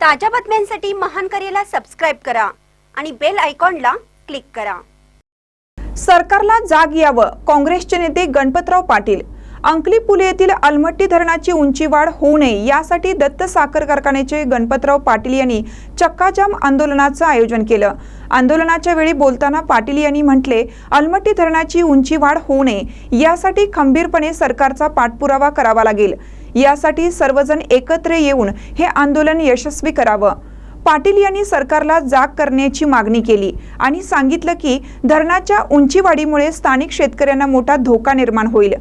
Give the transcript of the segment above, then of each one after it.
ताज्या बातम्यांसाठी महान करेला सबस्क्राईब करा आणि बेल आयकॉनला क्लिक करा. सरकारला जाग यावं काँग्रेसचे नेते गणपतराव पाटील. अंकली पुले येथील अलमट्टी धरणाची उंची वाढ होऊ नये यासाठी दत्त साखर कारखान्याचे गणपतराव पाटील यांनी चक्काजाम आंदोलनाचं आयोजन केलं. आंदोलनाच्या वेळी बोलताना पाटील यांनी म्हटले अलमट्टी धरणाची उंची वाढ होऊ नये यासाठी खंबीरपणे सरकारचा पाठपुरावा करावा लागेल. यासाठी सर्वजण एकत्र येऊन हे आंदोलन यशस्वी करावं. पाटील यांनी सरकारला जाग करण्याची मागणी केली आणि सांगितलं की धरणाच्या उंचीवाढीमुळे स्थानिक शेतकऱ्यांना मोठा धोका निर्माण होईल.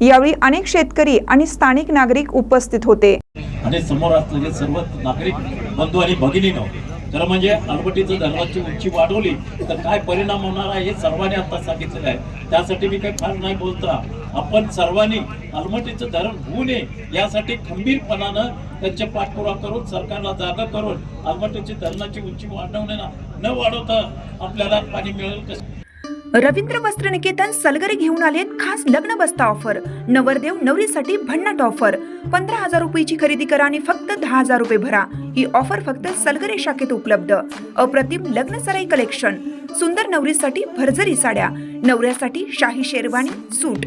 यावेळी अनेक शेतकरी आणि स्थानिक नागरिक उपस्थित होते. आणि समोर असलेले सर्व नागरिक बंधू आणि भगिनीनो खरं म्हणजे अलबटीचं धरणाची उंची वाढवली तर काय परिणाम होणार आहे हे सर्वांनी आता सांगितलेलं आहे. त्यासाठी मी काही फार नाही बोलता. आपण सर्वांनी अलमटीचं धरण होऊ नये यासाठी खंबीरपणानं त्यांचे पाठपुरावा करून सरकारला जागा करून अलमटीची धरणाची उंची वाढवणे न वाढवता आपल्याला पाणी मिळेल कसं? रवींद्र वस्त्र निकेतन सलगरे घेऊन आलेत खास लग्न बस्ता ऑफर. नवरदेव नवरीसाठी भन्नाट ऑफर. पंधरा हजार रुपयाची खरेदी करा आणि फक्त दहा हजार रुपये भरा. ही ऑफर फक्त सलगरे शाखेत उपलब्ध. अप्रतिम लग्न सराई कलेक्शन. सुंदर नवरीसाठी भरजरी साड्या. नवऱ्यासाठी शाही शेरवानी सूट.